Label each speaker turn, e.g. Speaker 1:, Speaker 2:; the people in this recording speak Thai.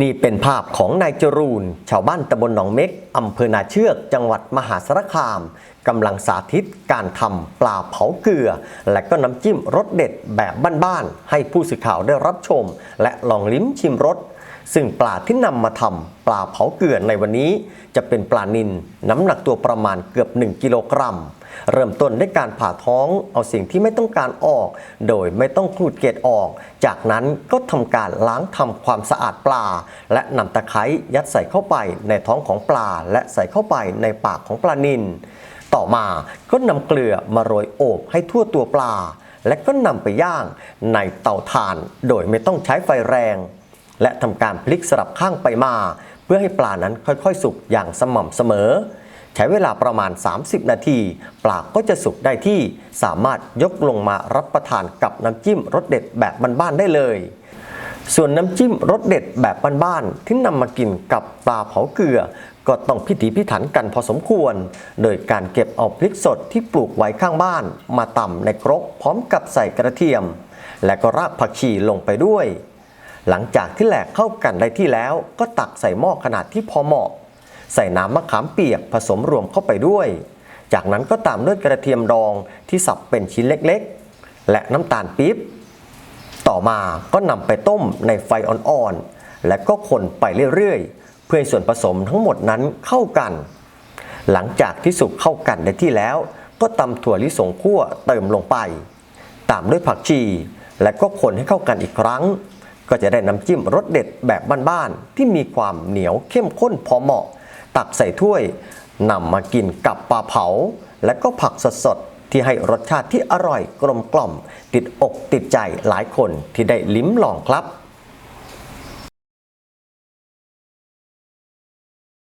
Speaker 1: นี่เป็นภาพของนายจรูน ชาวบ้านตำบลหนองเม็กอำเภอนาเชือก จังหวัดมหาสารคามกำลังสาธิตการทำปลาเผาเกลือ และก็น้ำจิ้มรสเด็ดแบบบ้านๆให้ผู้สื่อข่าวได้รับชม และลองลิ้มชิมรสซึ่งปลาที่นำมาทำปลาเผาเกลือในวันนี้ จะเป็นปลานิลน้ำหนักตัวประมาณเกือบ 1 กิโลกรัม เริ่มต้นด้วยการผ่าท้องเอาสิ่งที่ไม่ต้องการออก โดยไม่ต้องขูดเกล็ดออก จากนั้นก็ทำการล้างทำความสะอาดปลา และนำตะไคร้ยัดใส่เข้าไปในท้องของปลา และใส่เข้าไปในปากของปลานิลต่อมาก็นำเกลือมาโรยโอบให้ทั่วตัวปลา และก็นำไปย่างในเตาถ่าน โดยไม่ต้องใช้ไฟแรง และทำการพลิกสลับข้างไปมา เพื่อให้ปลานั้นค่อยๆ สุกอย่างสม่ำเสมอ ใช้เวลาประมาณ 30 นาที ปลาก็จะสุกได้ที่ สามารถยกลงมารับประทานกับน้ำจิ้มรสเด็ดแบบบ้านๆได้เลย ส่วนน้ำจิ้มรสเด็ดแบบบ้านๆที่นำมากินกับปลาเผาเกลือ ก็ต้องพิถีพิถันกันพอสมควร โดยการเก็บเอาพริกสดที่ปลูกไว้ข้างบ้าน มาตำในครกพร้อมกับใส่กระเทียม และก็รากผักชีลงไปด้วย หลังจากที่แหลกเข้ากันได้ที่แล้ว ก็ตักใส่หม้อขนาดที่พอเหมาะ ใส่น้ำมะขามเปียกผสมรวมเข้าไปด้วย จากนั้นก็ตามด้วยกระเทียมดองที่สับเป็นชิ้นเล็กๆ และน้ำตาลปี๊บ ต่อมาก็นำไปต้มในไฟอ่อนๆ และก็คนไปเรื่อยๆ เพื่อให้ส่วนผสมทั้งหมดนั้นเข้ากัน หลังจากที่สุกเข้ากันได้ที่แล้ว ก็ตำถั่วลิสงคั่วเติมลงไป ตามด้วยผักชี และก็คนให้เข้ากันอีกครั้งก็จะได้น้ำจิ้มรสเด็ดแบบบ้านๆ ที่มีความเหนียวเข้มข้นพอเหมาะ ตักใส่ถ้วยนำมากินกับปลาเผา และก็ผักสดๆ ที่ให้รสชาติที่อร่อยกลมกล่อม ติดอกติดใจหลายคนที่ได้ลิ้มลองครับ